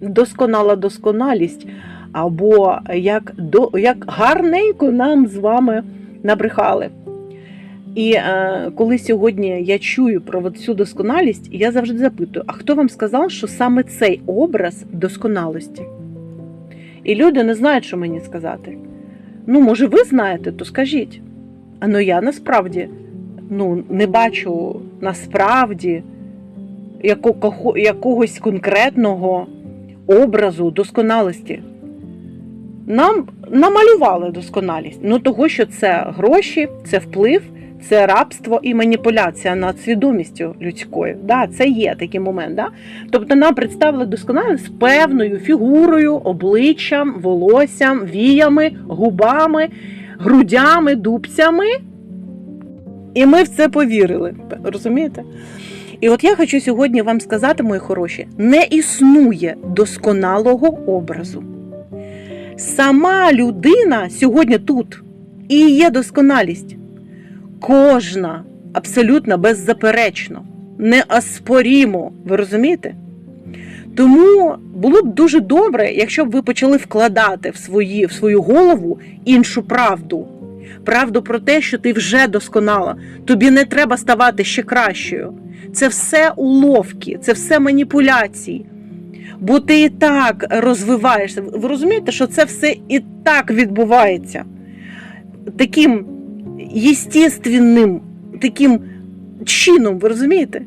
досконала досконалість, або як, до, як гарненько нам з вами набрехали. І е, коли сьогодні я чую про цю досконалість, я завжди запитую: а хто вам сказав, що саме цей образ досконалості? І люди не знають, що мені сказати. Ну, може, ви знаєте, то скажіть. А ну я насправді ну, не бачу насправді якого, якогось конкретного образу досконалості. Нам намалювали досконалість. Ну, того, що це гроші, це вплив, це рабство і маніпуляція над свідомістю людською. Да, це є такий момент. Да? Тобто нам представили досконалість з певною фігурою, обличчям, волоссям, віями, губами, грудями, дубцями. І ми в це повірили. Розумієте? І от я хочу сьогодні вам сказати, мої хороші, не існує досконалого образу. Сама людина сьогодні тут і є досконалість. Кожна абсолютно беззаперечно, неоспорімо. Ви розумієте? Тому було б дуже добре, якщо б ви почали вкладати в, свої, в свою голову іншу правду. Правду про те, що ти вже досконала, тобі не треба ставати ще кращою. Це все уловки, це все маніпуляції. Бо ти і так розвиваєшся. Ви розумієте, що це все і так відбувається таким єстественним, таким чином, ви розумієте?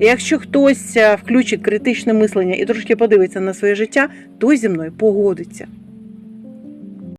Якщо хтось е, включить критичне мислення і трошки подивиться на своє життя, то зі мною погодиться.